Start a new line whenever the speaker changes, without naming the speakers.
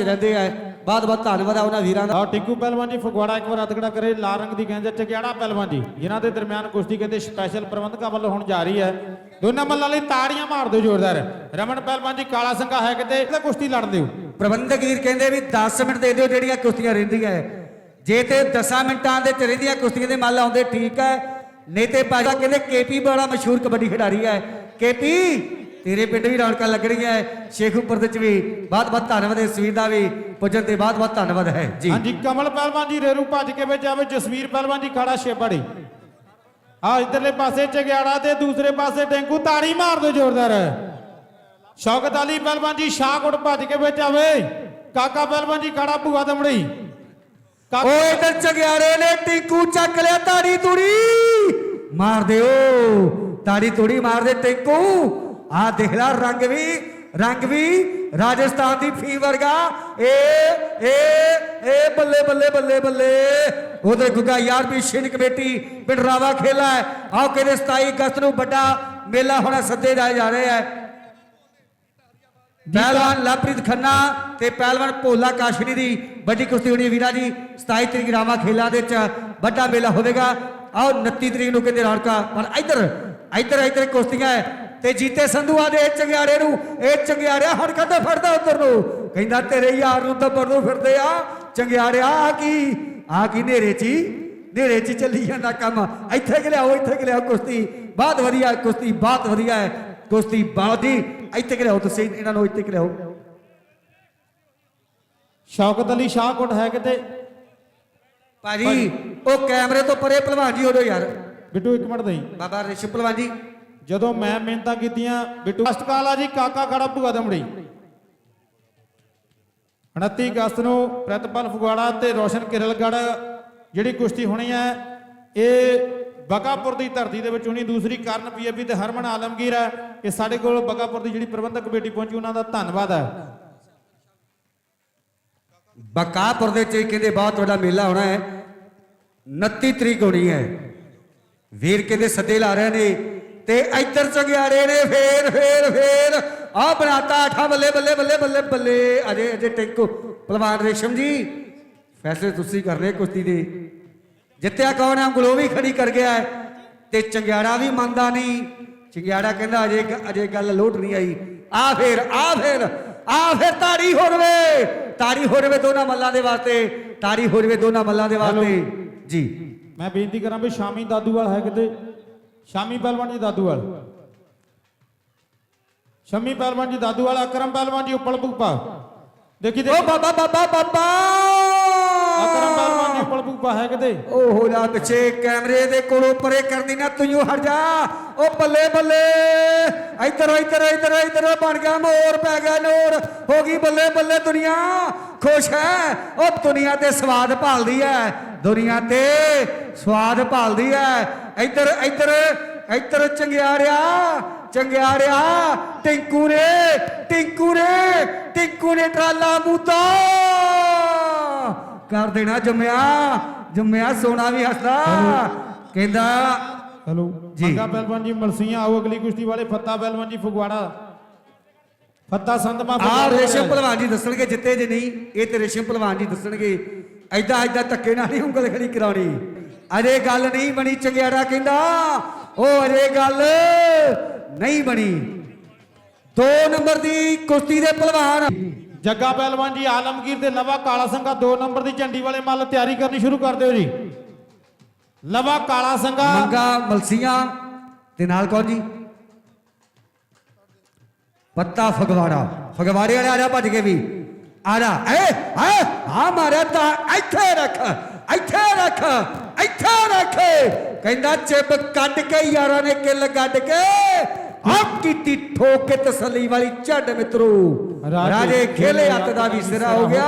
ਵਿੱਚ ਰਹਿੰਦੇ ਆ। ਬਹੁਤ ਬਹੁਤ ਧੰਨਵਾਦ ਆ ਉਹਨਾਂ ਵੀਰਾਂ ਦਾ।
ਆਹ ਟਿੰਕੂ ਪਹਿਲਵਾਨ ਜੀ ਫਗਵਾੜਾ ਇੱਕ ਵਾਰ ਅਤਕੜਾ ਕਰੇ ਲਾਲ ਰੰਗ ਦੀ ਗੇਂਦ ਚਗਿਆੜਾ ਪਹਿਲਵਾਨ ਜੀ। ਜਿਨ੍ਹਾਂ ਦੇ ਦਰਮਿਆਨ ਕੁਸ਼ਤੀ ਕਹਿੰਦੇ ਸਪੈਸ਼ਲ ਪ੍ਰਬੰਧਕਾਂ ਵੱਲੋਂ ਹੁਣ ਜਾਰੀ ਹੈ। ਦੋਨਾਂ ਮੱਲਾਂ ਲਈ ਤਾੜੀਆਂ ਮਾਰ ਦਿਓ ਜ਼ੋਰਦਾਰ। ਰਮਨ ਪਹਿਲਵਾਨ ਜੀ ਕਾਲਾ ਸਿੰਘਾ ਹੈ ਕਿਤੇ ਇਹਦਾ ਕੁਸ਼ਤੀ ਲੜ ਦਿਓ।
ਪ੍ਰਬੰਧਕ ਵੀਰ ਕਹਿੰਦੇ ਵੀ 10 ਮਿੰਟ ਦੇ ਦਿਓ ਜਿਹੜੀਆਂ ਕੁਸ਼ਤੀਆਂ ਰਹਿੰਦੀਆਂ ਹੈ। ਜੇ ਤੇ 10 ਮਿੰਟਾਂ ਦੇ ਚ ਰਹਿੰਦੀਆਂ ਕੁਸ਼ਤੀਆਂ ਦੇ ਮੱਲ ਆਉਂਦੇ ਠੀਕ ਹੈ ਨਹੀਂ ਤੇ ਭਾਜਾ ਕਹਿੰਦੇ ਕੇਪੀ ਬੜਾ ਮਸ਼ਹੂਰ ਕਬੱਡੀ ਖਿਡਾਰੀ ਹੈ ਕੇਪੀ ਤੇਰੇ ਪਿੰਡ ਵੀ ਰੌਣਕਾਂ ਲੱਗਣੀਆਂ ਹੈ ਸ਼ੇਖੂਪੁਰ ਦੇ ਚ ਵੀ ਬਹੁਤ ਬਹੁਤ ਧੰਨਵਾਦ ਹੈ ਸਵੀਰ ਦਾ ਵੀ ਪੁੱਜਣ ਤੇ ਬਹੁਤ ਬਹੁਤ ਧੰਨਵਾਦ ਹੈ। ਜੀ।
ਹਾਂਜੀ ਕਮਲ ਪਹਿਲਵਾਨ ਜੀ ਰੇਰੂ ਭੱਜ ਕੇ ਵਿੱਚ ਆਵੇ ਜਸਵੀਰ ਪਹਿਲਵਾਨ ਜੀ ਖਾੜਾ ਛੇਪੜੀ। ਆ ਇਧਰਲੇ ਪਾਸੇ ਚਗਿਆੜਾ ਤੇ ਦੂਸਰੇ ਪਾਸੇ ਟੈਂਕੂ ਤਾੜੀ ਮਾਰ ਦਿਓ ਜ਼ੋਰਦਾਰ। ਸ਼ੌਕਤ ਅਲੀ ਪਹਿਲਵਾਨ ਜੀ ਸ਼ਾਹਕੋਟ ਭੱਜ ਕੇ ਵਿੱਚ ਆਵੇ। ਕਾਕਾ ਪਹਿਲਵਾਨ ਜੀ ਖਾੜਾ ਭੂਆ ਦਮੜੀ।
ਓ ਇਧਰ ਚਗਿਆੜੇ ਨੇ ਟਿੰਕੂ ਚੱਕ ਲਿਆ ਤਾੜੀ ਤੂੜੀ ਮਾਰ ਦਿਓ। ਤਾੜੀ ਤੂੜੀ ਮਾਰ ਦੇ ਟਿੰਕੂ। ਆ ਦੇਖ ਲੈ ਰੰਗ ਵੀ ਰੰਗ ਵੀ ਰਾਜਸਥਾਨ ਦੀ ਫੀ ਵਰਗਾ। ਏ ਏ ਏ ਬੱਲੇ ਬੱਲੇ ਬੱਲੇ ਬੱਲੇ। ਉਹਦੇ ਗੁੱਗਾ ਯਾਰ ਵੀ ਸ਼ਿਨ ਕਮੇਟੀ ਪਿੰਡ ਰਾਵਾ ਖੇਲਾ ਹੈ। ਆਓ ਕਹਿੰਦੇ 27 ਅਗਸਤ ਨੂੰ ਵੱਡਾ ਮੇਲਾ ਹੋਣਾ ਸੱਦੇ ਜਾਏ ਜਾ ਰਿਹਾ ਹੈ। ਪਹਿਲਵਾਨ ਲਵਪ੍ਰੀਤ ਖੰਨਾ ਤੇ ਪਹਿਲਵਾਨ ਭੋਲਾ ਕਾਸ਼ਨੀ ਦੀ ਵੱਡੀ ਕੁਸ਼ਤੀ ਹੋਣੀ ਵੀਰਾ ਜੀ 27 ਤਰੀਕ ਰਾਮਾ ਖੇਲਾ ਦੇ ਚ ਵੱਡਾ ਮੇਲਾ ਹੋਵੇਗਾ। ਆਓ 29 ਤਰੀਕ ਨੂੰ ਕਹਿੰਦੇ ਰੌਣਕਾਂ ਪਰ ਇੱਧਰ ਇੱਧਰ ਇੱਧਰ ਕੁਸ਼ਤੀਆਂ ਹੈ ਤੇ ਜੀਤੇ ਸੰਧੂਆ ਦੇ ਚੰਗਿਆੜੇ ਨੂੰ ਇਹ ਚੰਗਿਆੜਿਆ ਹੁਣ ਕਦੇ ਫੜਦਾ ਉਧਰ ਨੂੰ। ਕਹਿੰਦਾ ਤੇਰੇ ਯਾਰ ਨੂੰ ਤਾਂ ਨੂੰ ਫਿਰਦੇ ਆ। ਚੰਗਿਆੜਿਆ ਆ ਕੀ? ਆ ਕੀ ਨੇਰੇ ਚ ਹੀ? ਨੇਰੇ ਚ ਹੀ ਚੱਲੀ ਜਾਂਦਾ ਕੰਮ। ਇੱਥੇ ਕਿ ਲਿਆਓ ਇੱਥੇ ਕਿ ਲਿਆਓ ਕੁਸ਼ਤੀ। ਬਹੁਤ ਵਧੀਆ ਕੁਸ਼ਤੀ ਬਹੁਤ ਵਧੀਆ ਹੈ ਕੁਸ਼ਤੀ ਹੀ ਇੱਥੇ ਕਿ ਲਿਆਓ ਤੁਸੀਂ ਇਹਨਾਂ ਨੂੰ ਇੱਥੇ ਕਿ ਲਿਆਓ।
ਸ਼ੌਕਤ ਅਲੀ ਸ਼ਾਹਕੋਟ ਹੈ ਕਿਤੇ?
ਭਾਜੀ ਉਹ ਕੈਮਰੇ ਤੋਂ ਪਰੇ ਭਲਵਾਨ ਜੀ ਹੋੜੋ ਯਾਰ।
ਬਿੱਟੂ ਇੱਕ ਮਿੰਟ ਦੇਈ
ਬਾਬਾ ਰਿਸ਼ਵ ਭਲਵਾਨ ਜੀ।
ਜਦੋਂ ਮੈਂ ਮਿਹਨਤਾਂ ਕੀਤੀਆਂ ਬਿੱਟੂ ਅਸ਼ਟਕਾਲਾ ਜੀ ਕਾਕਾ ਖੜਾ ਭੂਆ ਦਮੜੀ 29 ਅਗਸਤ ਨੂੰ ਪ੍ਰਤਪਾਲ ਫਗਵਾੜਾ ਤੇ ਰੋਸ਼ਨ ਕਿਰਲਗੜ ਜਿਹੜੀ ਕੁਸ਼ਤੀ ਹੋਣੀ ਹੈ ਇਹ ਬਕਾਪੁਰ ਦੀ ਧਰਤੀ ਦੇ ਵਿੱਚ ਹੋਣੀ। ਦੂਸਰੀ ਕਰਨ ਪੀਏਪੀ ਤੇ ਹਰਮਨ ਆਲਮਗੀਰ ਹੈ ਕਿ ਸਾਡੇ ਕੋਲ ਬਕਾਪੁਰ ਦੀ ਜਿਹੜੀ ਪ੍ਰਬੰਧਕ ਕਮੇਟੀ ਪਹੁੰਚੀ ਉਹਨਾਂ ਦਾ ਧੰਨਵਾਦ ਹੈ।
ਬਕਾਪੁਰ ਦੇ ਚ ਕਹਿੰਦੇ ਬਹੁਤ ਵੱਡਾ ਮੇਲਾ ਹੋਣਾ ਹੈ। 29 ਤਰੀਕ ਹੋਣੀ ਹੈ। ਵੀਰ ਕਹਿੰਦੇ ਸੱਦੇ ਲਾ ਰਹੇ ਨੇ ਤੇ ਇੱਧਰ ਚਗਿਆੜੇ ਨੇ ਫੇਰ ਫੇਰ ਫੇਰ। ਆ ਬਣਾਤਾ ਆਠਾ ਬੱਲੇ ਬੱਲੇ ਬੱਲੇ ਬੱਲੇ ਬੱਲੇ। ਅਜੇ ਅਜੇ ਟਿੰਕੂ ਭਲਵਾਨ ਰੇਸ਼ਮ ਜੀ ਫੈਸਲੇ ਤੁਸੀਂ ਕਰ ਰਹੇ ਕੁਸ਼ਤੀ ਦੇ। ਜਿੱਤਿਆ ਕੌਣ ਹੈ? ਉਂਗਲੋ ਵੀ ਖੜੀ ਕਰ ਗਿਆ ਤੇ ਚੰਗਿਆੜਾ ਵੀ ਮੰਨਦਾ ਨਹੀਂ। ਚੰਗਿਆੜਾ ਕਹਿੰਦਾ ਅਜੇ ਅਜੇ ਗੱਲ ਲੋਟ ਨਹੀਂ ਆਈ। ਆ ਫੇਰ ਆ ਫੇਰ ਆ ਫੇਰ ਤਾੜੀ ਹੋ ਰਵੇ। ਤਾੜੀ ਹੋ ਰਵੇ ਦੋਨਾਂ ਮੱਲਾਂ ਦੇ ਵਾਸਤੇ। ਤਾੜੀ ਹੋ ਰਵੇ ਦੋਨਾਂ ਮੱਲਾਂ ਦੇ ਵਾਸਤੇ। ਜੀ।
ਮੈਂ ਬੇਨਤੀ ਕਰਾਂ ਵੀ ਸ਼ਾਮੀ ਦਾਦੂਵਾਲ ਹੈ ਕਿਤੇ। ਸ਼ਾਮੀ ਪਹਿਲਵਾਨ ਜੀ ਦਾਦੂਵਾਲ। ਸ਼ਮੀ ਪਹਿਲਵਾਨ ਜੀ ਦਾਦੂਵਾਲ ਅਕਰਮ ਪਹਿਲਵਾਨ ਜੀ ਉੱਪਲ ਭੂਪਾ। ਦੇਖੀ ਦੇ
ਓ ਬਾਬਾ ਬਾਬਾ ਬਾਬਾ!
ਅਕਰਮ ਪਹਿਲਵਾਨ ਜੀ ਉੱਪਲ ਭੂਪਾ ਹੈ ਕਿਤੇ।
ਓ ਹੋ ਜਾ ਪਿੱਛੇ ਕੈਮਰੇ ਦੇ ਕੋਲੋਂ ਪਰੇ ਕਰਦੀ ਨਾ ਤੂੰ ਹਟ ਜਾ। ਓ ਬੱਲੇ ਬੱਲੇ! ਇੱਧਰ ਇੱਧਰ ਇੱਧਰ ਇੱਧਰ ਬਣ ਗਿਆ ਮੋਰ ਪੈ ਗਿਆ ਨੋਰ। ਹੋ ਗਈ ਬੱਲੇ ਬੱਲੇ ਦੁਨੀਆ। ਖੁਸ਼ ਹੈ। ਓ ਦੁਨੀਆ ਤੇ ਸਵਾਦ ਭਾਲਦੀ ਹੈ। ਦੁਨੀਆ ਤੇ ਸਵਾਦ ਭਾਲਦੀ ਹੈ। ਇੱਧਰ ਇੱਧਰ ਇੱਧਰ ਚੰਗਿਆੜਿਆ ਚੰਗਿਆੜਿਆ ਟਿੰਕੂ ਨੇ ਟਿੰਕੂ ਨੇ ਟਿੰਕੂ ਨੇ ਟਰਾਲਾ ਮੂਤਾ। ਕਰ ਦੇਣਾ ਜੰਮਿਆ ਜੰਮਿਆ ਸੋਨਾ ਵੀ ਹੱਸਦਾ। ਕਹਿੰਦਾ
ਹੈਲੋ।
ਜੀ।
ਮੰਗਾ ਪਹਿਲਵਾਨ ਜੀ ਮਲਸੀਆਂ ਆਓ ਅਗਲੀ ਕੁਸ਼ਤੀ ਵਾਲੇ ਫੱਤਾ ਪਹਿਲਵਾਨ ਜੀ ਫਗਵਾੜਾ। ਫੱਤਾ ਸੰਤਮਾ
ਆ
ਫਗਵਾੜਾ
ਰੇਸ਼ਮ ਭਲਵਾਨ ਜੀ ਦੱਸਣਗੇ ਜਿੱਤੇ ਜੇ ਨਹੀਂ ਇਹ ਤੇ ਰੇਸ਼ਮ ਭਲਵਾਨ ਜੀ ਦੱਸਣਗੇ। ਐਦਾਂ ਐਦਾਂ ਧੱਕੇ ਨਾਲ ਨਹੀਂ ਉਂਗਲ ਖੜੀ ਕਰਾਉਣੀ। ਅਜੇ ਗੱਲ ਨਹੀਂ ਬਣੀ ਚੰਗਿਆੜਾ ਕਹਿੰਦਾ ਉਹ ਅਜੇ ਗੱਲ ਨਹੀਂ ਬਣੀ। ਦੋ ਨੰਬਰ ਦੀ ਕੁਸ਼ਤੀ ਦੇ ਭਲਵਾਨ।
ਜੱਗਾ ਪਹਿਲਵਾਨ ਜੀ ਆਲਮਗੀਰ ਦੇ ਲਵਾ ਕਾਲਾ ਸੰਘਾ 2 ਨੰਬਰ ਦੀ ਝੰਡੀ ਵਾਲੇ ਮੱਲ ਤਿਆਰੀ ਕਰਨੀ ਸ਼ੁਰੂ ਕਰ ਦਿਓ ਜੀ। ਲਵਾ ਕਾਲਾ ਸੰਘਾ।
ਮੰਗਾ ਮਲਸੀਆਂ ਤੇ ਨਾਲ ਕੌਣ ਜੀ? ਪੱਤਾ ਫਗਵਾੜਾ ਫਗਵਾੜੇ ਵਾਲੇ ਆ ਜਾ ਭੱਜ ਕੇ ਵੀ ਆ ਜਾ ਏ ਏ ਆ ਮਾਰਿਆ ਤਾਂ ਇੱਥੇ ਰੱਖ ਇੱਥੇ ਰੱਖ ਇੱਥੇ ਰੱਖ ਕਹਿੰਦਾ ਚਿੱਬ ਕੱਢ ਕੇ ਯਾਰਾਂ ਨੇ ਕਿੱਲ ਕੱਢ ਕੇ ਆਪ ਕੀਤੀ ਠੋਕ ਕੇ ਤਸੱਲੀ ਵਾਲੀ ਝੱਡ ਮਿੱਤਰੋ ਰਾਜੇ ਖੇਲੇ ਹੱਥ ਦਾ ਵੀ ਸਿਰਾ ਹੋ ਗਿਆ